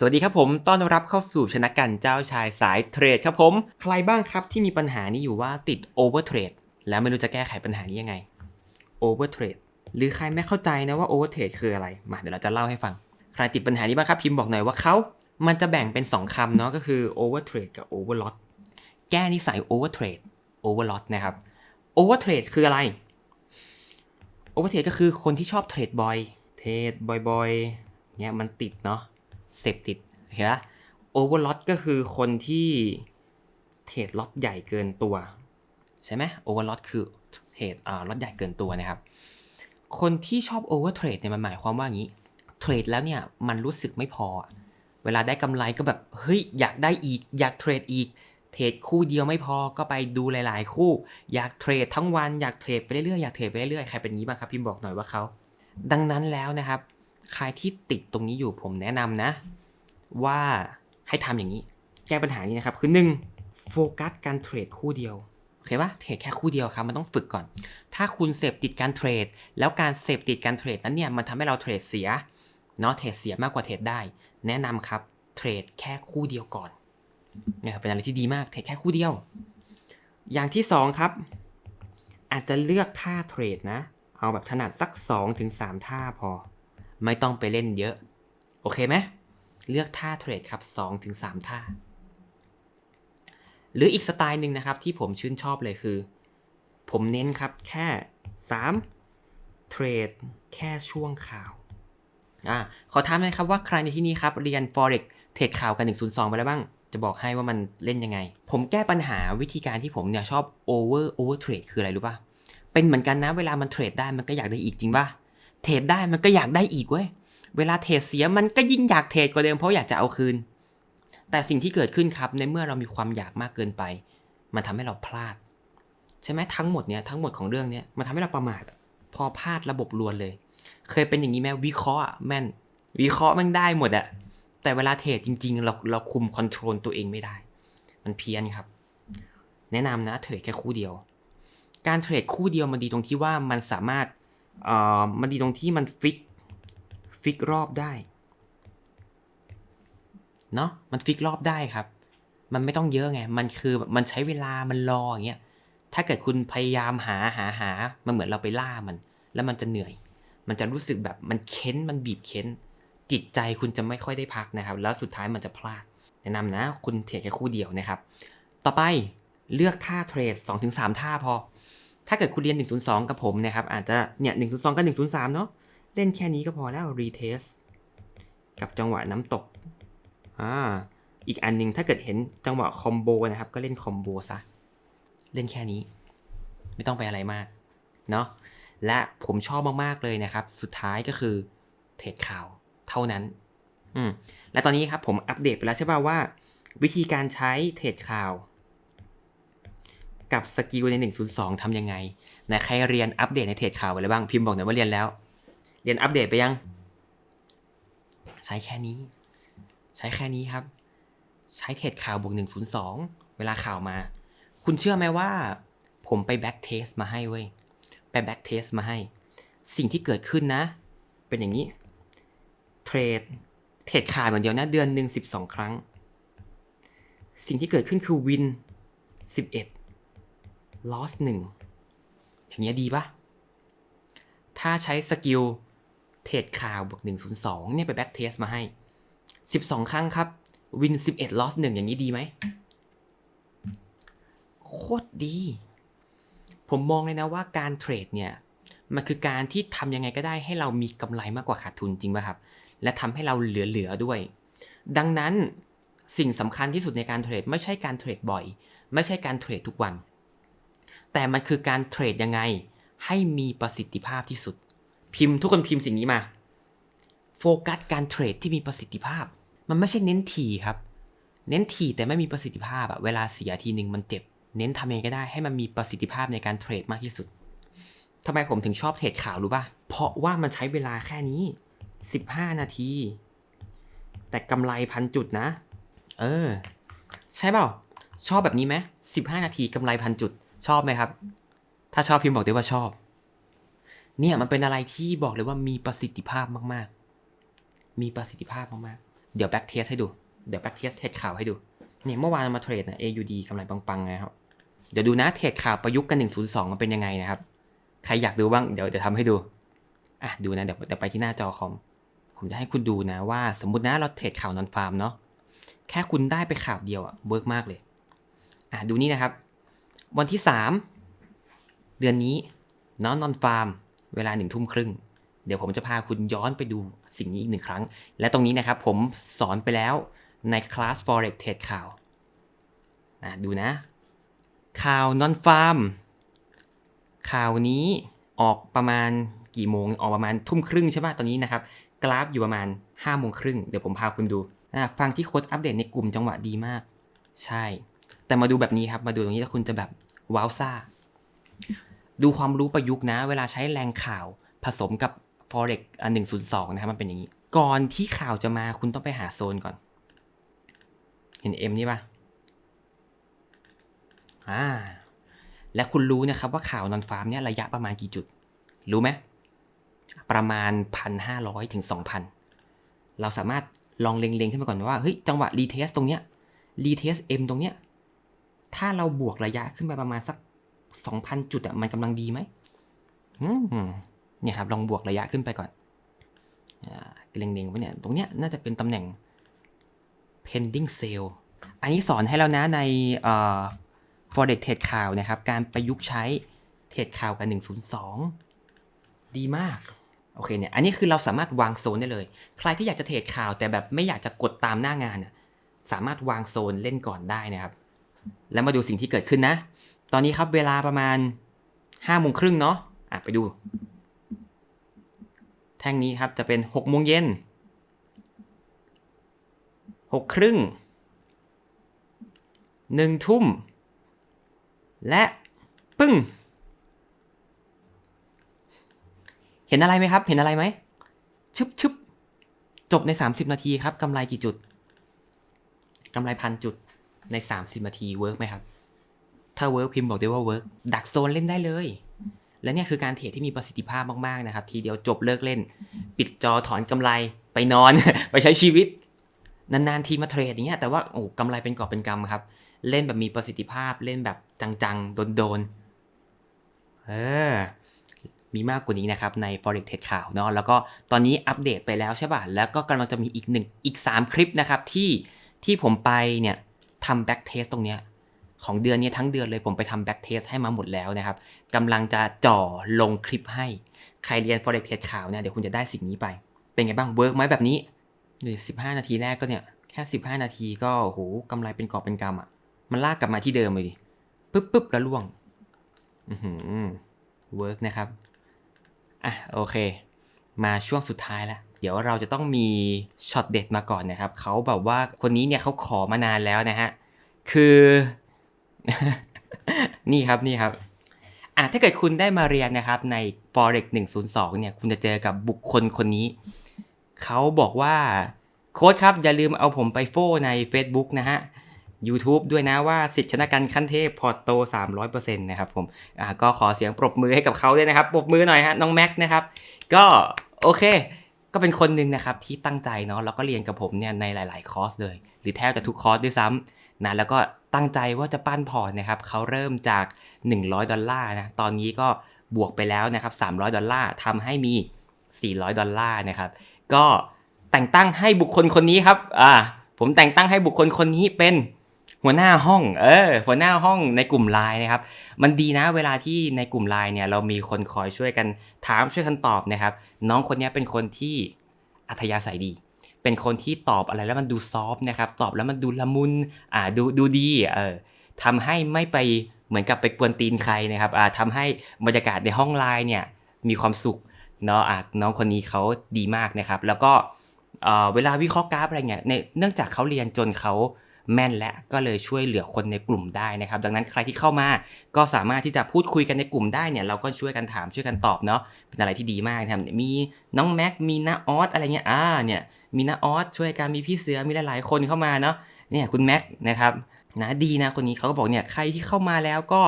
สวัสดีครับผมต้อนรับเข้าสู่ชนะกันเจ้าชายสายเทรดครับผม ใครบ้างครับที่มีปัญหานี้อยู่ว่าติดโอเวอร์เทรดแล้วไม่รู้จะแก้ไขปัญหานี้ยังไงโอเวอร์เทรดหรือใครไม่เข้าใจนะว่าโอเวอร์เทรดคืออะไร มาเดี๋ยวเราจะเล่าให้ฟัง ใครติดปัญหานี้บ้างครับพิมพ์บอกหน่อยว่าเขา มันจะแบ่งเป็น 2คำเนาะก็คือโอเวอร์เทรดกับโอเวอร์ล็อตแก้นิสัยโอเวอร์เทรดโอเวอร์ล็อตนะครับโอเวอร์เทรดคืออะไรโอเวอร์เทรดก็คือคนที่ชอบเทรดบ่อยเทรดบ่อยๆเนี่ยมันติดเนาะ เสพติดโอเคปะโอเวอร์ล็อตก็คือคนที่เทรดล็อตใหญ่เกินตัว ใช่ไหมโอเวอร์ล็อตคือเทรดอ่าล็อตใหญ่เกินตัวนะครับ คนที่ชอบโอเวอร์เทรดเนี่ยมันหมายความว่างี้เทรดแล้วเนี่ยมันรู้สึกไม่พอ เวลาได้กำไรก็แบบเฮ้ยอยากได้อีก อยากเทรดอีก เทรดคู่เดียวไม่พอก็ไปดูหลาย ๆ คู่ อยากเทรดทั้งวันอยากเทรดไปเรื่อยๆอยากเทรดไปเรื่อยๆใครเป็นงี้บ้างครับพิมพ์บอกหน่อยว่าเขาดังนั้นแล้วนะครับ ใครที่ติดตรงนี้อยู่ผมแนะนำนะ ว่าให้ทำอย่างนี้ แก้ปัญหานี้นะครับ คือ 1. โฟกัสการเทรดคู่เดียวโอเคปะเทรดแค่คู่เดียวครับ มันต้องฝึกก่อน ถ้าคุณเสพติดการเทรด แล้วการเสพติดการเทรดนั้นเนี่ย มันทำให้เราเทรดเสีย เนาะ เทรดเสียมากกว่าเทรดได้ แนะนำครับ เทรดแค่คู่เดียวก่อนเนี่ยครับเป็นอะไรที่ดีมาก เทรดแค่คู่เดียว อย่างที่สองครับ อาจจะเลือกท่าเทรดนะ เอาแบบถนัดสัก2-3ถึง3ท่าพอ ไม่ต้องไปเล่นเยอะ โอเคไหม เลือกท่าเทรดครับ2-3ถึงท่า หรืออีกสไตล์หนึ่งนะครับที่ผมชื่นชอบเลยคือ ผมเน้นครับแค่ 3 เทรดแค่ช่วงข่าวอ่าขอถามหน่อยครับว่าใครในที่นี้ครับเรียน forex เทรดข่าวกัน 102 ไปแล้วบ้าง จะบอกให้ว่ามันเล่นยังไง ผมแก้ปัญหาวิธีการที่ผมเนี่ยชอบ over over trade คืออะไรรู้ป่ะเป็นเหมือนกันนะเวลามันเทรดได้มันก็อยากได้อีกจริงป่ะเทรดได้มันก็อยากได้อีกเว้ย เวลาเทรดเสียมันก็ยิ่งอยากเทรดกว่าเดิมเพราะอยากจะเอาคืน แต่สิ่งที่เกิดขึ้นครับในเมื่อเรามีความอยากมากเกินไป มันทำให้เราพลาด ใช่ไหมทั้งหมดเนี่ยทั้งหมดของเรื่องเนี้ยมันทำให้เราประมาทพอพลาดระบบรวนเลย เคยเป็นอย่างนี้ไหมวิเคราะห์แม่น วิเคราะห์มันได้หมดอะแต่เวลาเทรดจริง ๆ เราเราคุมคอนโทรลตัวเองไม่ได้ มันเพี้ยนครับ แนะนำนะเทรดแค่คู่เดียว การเทรดคู่เดียวมันดีตรงที่ว่ามันสามารถเอ่อมันดีตรงที่มันฟิก ฟิกรอบได้ เนาะมันฟิกรอบได้ครับ มันไม่ต้องเยอะไง มันคือมันใช้เวลามันรออย่างเงี้ย ถ้าเกิดคุณพยายามหาหาหา มันเหมือนเราไปล่ามัน แล้วมันจะเหนื่อย มันจะรู้สึกแบบมันเค้น มันบีบเค้น จิตใจคุณจะไม่ค่อยได้พักนะครับ แล้วสุดท้ายมันจะพลาด แนะนำนะ คุณเทรดแค่คู่เดียวนะครับ ต่อไปเลือกท่าเทรด2-3ท่าพอ ถ้าเกิดคุณเรียน 102 กับผมนะครับ อาจจะเนี่ย102 กับ 103 เนาะ เล่นแค่นี้ก็พอแล้วรีเทสกับจังหวะน้ำตกอ่าอีกอันหนึงถ้าเกิดเห็นจังหวะคอมโบนะครับ ก็เล่นคอมโบซะ เล่นแค่นี้ ไม่ต้องไปอะไรมาก เนาะและผมชอบมาก ๆ เลยนะครับ สุดท้ายก็คือเทรดข่าวเท่านั้น อืม และตอนนี้ครับผมอัปเดตไปแล้วใช่ป่าวว่า วิธีการใช้เทรดข่าว กับสกิลใน 102ทำยังไงไหนใครเรียนอัปเดตในเทรดข่าวไปแล้วบ้าง พิมพ์บอกหน่อยว่าเรียนแล้ว รียนอัปเดตไปยัง ใช้แค่นี้ ใช้แค่นี้ครับ ใช้เทรดข่าวบวก102เวลาข่าวมา คุณเชื่อไหมว่า ผมไปแบ็กเทสมาให้เว้ย ไปแบ็กเทสมาให้ สิ่งที่เกิดขึ้นนะ เป็นอย่างนี้ เทรด เทรดขาดเหมือนเดียวนะ เดือนหนึ่งสิบสองครั้ง สิ่งที่เกิดขึ้นคือวินสิบเอ็ด loss หนึ่งอย่างเงี้ยดีปะถ้าใช้สกิล เทรดข่าวบวกหนึ่งศูนย์สองเนี่ยไปแบ็กเทสมาให้สิบสองครั้งครับวินสิบเอ็ด loss หนึ่งอย่างนี้ดีไหมโคตรดี ผมมองเลยนะว่าการเทรดเนี่ย มันคือการที่ทำยังไงก็ได้ให้เรามีกำไรมากกว่าขาดทุนจริงป่ะครับ และทำให้เราเหลือๆด้วย ดังนั้นสิ่งสำคัญที่สุดในการเทรดไม่ใช่การเทรดบ่อย ไม่ใช่การเทรดทุกวัน แต่มันคือการเทรดยังไงให้มีประสิทธิภาพที่สุด พิมพ์ทุกคนพิมพ์สิ่งนี้มา โฟกัสการเทรดที่มีประสิทธิภาพ มันไม่ใช่เน้นถี่ครับ เน้นถี่แต่ไม่มีประสิทธิภาพอะเวลาเสียทีหนึ่งมันเจ็บ เน้นทำยังไงก็ได้ให้มันมีประสิทธิภาพในการเทรดมากที่สุดทำไมผมถึงชอบเทรดข่าวรู้ป่ะ เพราะว่ามันใช้เวลาแค่นี้ 15 นาที แต่กำไรพันจุดนะ เออ ใช่เปล่า ชอบแบบนี้ไหม15 นาทีกำไรพันจุด ชอบไหมครับ ถ้าชอบพิมพ์บอกด้วยว่าชอบ เนี่ยมันเป็นอะไรที่บอกเลยว่ามีประสิทธิภาพมากๆ มีประสิทธิภาพมากๆ เดี๋ยวแบ็กเทสให้ดู เดี๋ยวแบ็กเทสเทรดข่าวให้ดู เนี่ยเมื่อวานมาเทรดนะ AUD กำไรปังๆนะครับ เดี๋ยวดูนะเทรดข่าวประยุกต์กัน 102 มันเป็นยังไงนะครับ ใครอยากดูบ้าง เดี๋ยวเดี๋ยวทำให้ดู อะดูนะ เดี๋ยวเดี๋ยวไปที่หน้าจอคอม ผมจะให้คุณดูนะว่า สมมตินะเราเทรดข่าวนอนฟาร์มเนาะ แค่คุณได้ไปข่าวเดียวอะเวิร์กมากเลย อะดูนี่นะครับ วันที่ 3 เดือนนี้นอนนอนฟาร์ม เวลาหนึ่งทุ่มครึ่ง เดี๋ยวผมจะพาคุณย้อนไปดูสิ่งนี้อีกหนึ่งครั้ง และตรงนี้นะครับผมสอนไปแล้วในคลาส Forex เทรดข่าวนะดูนะ ข่าวนอนฟาร์มข่าวนี้ออกประมาณกี่โมง ออกประมาณทุ่มครึ่งใช่ป่ะตอนนี้นะครับ กราฟอยู่ประมาณ5้าโมงครึ่งเดี๋ยวผมพาคุณดูนะฟังที่โค้ดอัปเดตในกลุ่มจังหวะดีมาก ใช่ แต่มาดูแบบนี้ครับ มาดูตรงนี้แล้วคุณจะแบบว้าวซ่า ดูความรู้ประยุกต์นะ เวลาใช้แรงข่าวผสมกับ forex อันหนึ่งศูนย์สองนะครับมันเป็นอย่างนี้ ก่อนที่ข่าวจะมาคุณต้องไปหาโซนก่อน เห็น M นี่ปะอ่า และคุณรู้นะครับว่าข่าวนอนฟาร์มเนี่ยระยะประมาณกี่จุด รู้ไหมประมาณ 1,500 ถึง 2,000 เราสามารถลองเล็งๆขึ้นมาก่อนว่า เฮ้ย จังหวะรีเทสตรงเนี้ยรีเทส M ตรงเนี้ย ถ้าเราบวกระยะขึ้นไปประมาณสัก 2,000 จุดอะมันกำลังดีไหมเนี่ยครับลองบวกระยะขึ้นไปก่อนเล็งๆไว้เนี่ย ตรงเนี้ยน่าจะเป็นตำแหน่ง pending sale อันนี้สอนให้แล้วนะใน forex เทรดข่าวนะครับ การประยุกต์ใช้เทรดข่าวกับ102 ดีมากโอเคเนี่ย อันนี้คือเราสามารถวางโซนได้เลย ใครที่อยากจะเทรดข่าวแต่แบบไม่อยากจะกดตามหน้างานน่ะสามารถวางโซนเล่นก่อนได้นะครับ แล้วมาดูสิ่งที่เกิดขึ้นนะ ตอนนี้ครับเวลาประมาณห้าโมงครึ่งเนาะอะไปดู แท่งนี้ครับจะเป็นหกโมงเย็นหกครึ่งหนึ่งทุ่ม และปึ้ง เห็นอะไรไหมครับ เห็นอะไรไหมชึบชึบจบใน 30 นาทีครับกำไรกี่จุดกำไรพันจุดใน 30 นาทีเวิร์กไหมครับ ถ้าเวิร์กพิมพ์บอกได้ว่าเวิร์กดักโซนเล่นได้เลย และเนี่ยคือการเทรดที่มีประสิทธิภาพมากๆนะครับ ทีเดียวจบเลิกเล่น ปิดจอถอนกำไรไปนอน ไปใช้ชีวิต นานๆทีมาเทรดอย่างเงี้ยแต่ว่าโอ้กำไรเป็นกอบเป็นกำครับ เล่นแบบมีประสิทธิภาพเล่นแบบจังๆโดนๆเออมีมากกว่านี้นะครับ ใน forex เทรดข่าวเนาะแล้วก็ตอนนี้อัปเดตไปแล้วใช่ป่ะแล้วก็กำลังจะมีอีกหนึ่งอีก 3 คลิปนะครับที่ที่ผมไปเนี่ยทำ back test ตรงเนี้ย ของเดือนนี้ทั้งเดือนเลยผมไปทำ back test ให้มาหมดแล้วนะครับกำลังจะจ่อลงคลิปให้ ใครเรียน forex เทรดข่าวเนี่ยเดี๋ยวคุณจะได้สิ่งนี้ไป เป็นไงบ้างเวิร์กไหมแบบนี้นี่สิบห้านาทีแรกก็เนี่ยแค่สิบห้านาทีก็โอ้โหกำไรเป็นกอบเป็นกำอะมันลากกลับมาที่เดิมเลยดิปึ๊บปึ๊บแล้วล่วงอือหือเวิร์กนะครับอะโอเค มาช่วงสุดท้ายล้วเดี๋ยวเราจะต้องมีช็อตเด็ดมาก่อนนะครับเขาแบบว่าคนนี้เนี่ยเขาขอมานานแล้วนะฮะคือ นี่ครับนี่ครับอะถ้าเกิดคุณได้มาเรียนนะครับ ใน forex 102 เนี่ย คุณจะเจอกับบุคคลคนนี้ เขาบอกว่า โค้ดครับ อย่าลืมเอาผมไปโฟใน Facebook นะฮะ YouTube ด้วยนะว่าสิทธิชนะการขั้นเทพพอร์ตโต 300%นะครับผมอ่าก็ขอเสียงปรบมือให้กับเขาด้วยนะครับ ปรบมือหน่อยฮะ น้องแม็กนะครับ ก็โอเค ก็เป็นคนหนึ่งนะครับที่ตั้งใจเนาะแล้วก็เรียนกับผมเนี่ยในหลาย ๆ คอร์สเลย หรือแทบจะทุกคอร์สด้วยซ้ำนะแล้วก็ ตั้งใจว่าจะปั้นพอร์ตนะครับเขาเริ่มจาก 100 ดอลลาร์นะ ตอนนี้ก็บวกไปแล้วนะครับ 300 ดอลลาร์ทำให้มี 400 ดอลลาร์นะครับ ก็แต่งตั้งให้บุคคลคนนี้ครับ อ่า ผมแต่งตั้งให้บุคคลคนนี้เป็นหัวหน้าห้อง เออ หัวหน้าห้องในกลุ่มไลน์นะครับ มันดีนะเวลาที่ในกลุ่มไลน์เนี่ยเรามีคนคอยช่วยกันถามช่วยกันตอบนะครับ น้องคนนี้เป็นคนที่อัธยาศัยดี เป็นคนที่ตอบอะไรแล้วมันดูซอฟนะครับตอบแล้วมันดูละมุนอ่าดูดูดีเออทำให้ไม่ไปเหมือนกับไปกวนตีนใครนะครับอ่าทำให้บรรยากาศในห้องไลน์เนี่ยมีความสุขเนาะอะน้องคนนี้เขาดีมากนะครับ แล้วก็เวลาวิเคราะห์กราฟอะไรเงี้ยเนื่องจากเขาเรียนจนเขาแม่นและก็เลยช่วยเหลือคนในกลุ่มได้นะครับ ดังนั้นใครที่เข้ามาก็สามารถที่จะพูดคุยกันในกลุ่มได้เนี่ยเราก็ช่วยกันถามช่วยกันตอบเนาะเป็นอะไรที่ดีมากนะครับมีน้องแม็กมีน้าออสอะไรเงี้ยอ่าเนี่ย มีน้าออสช่วยกันมีพี่เสือมีหลายๆคนเข้ามาเนาะเนี่ยคุณแม็กนะครับนะดีนะคนนี้เขาก็บอกเนี่ยใครที่เข้ามาแล้วก็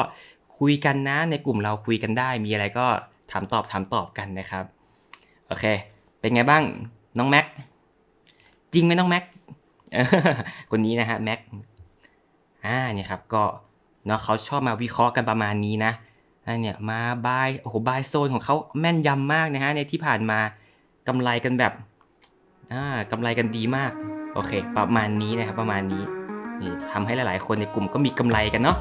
คุยกันนะในกลุ่มเราคุยกันได้ มีอะไรก็ถามตอบถามตอบกันนะครับโอเค เป็นไงบ้างน้องแม็กจริงไหมน้องแม็กคนนี้นะฮะแม็กอ่าเนี่ยครับก็เนาะเขาชอบมาวิเคราะห์กันประมาณนี้นะอ่าเนี่ยมาบายโอ้โหบายโซนของเขาแม่นยำมากนะฮะในที่ผ่านมากำไรกันแบบ อ่ากำไรกันดีมาก โอเค ประมาณนี้นะครับ ประมาณนี้ นี่ทำให้หลายๆ คนในกลุ่มก็มีกำไรกันเนาะ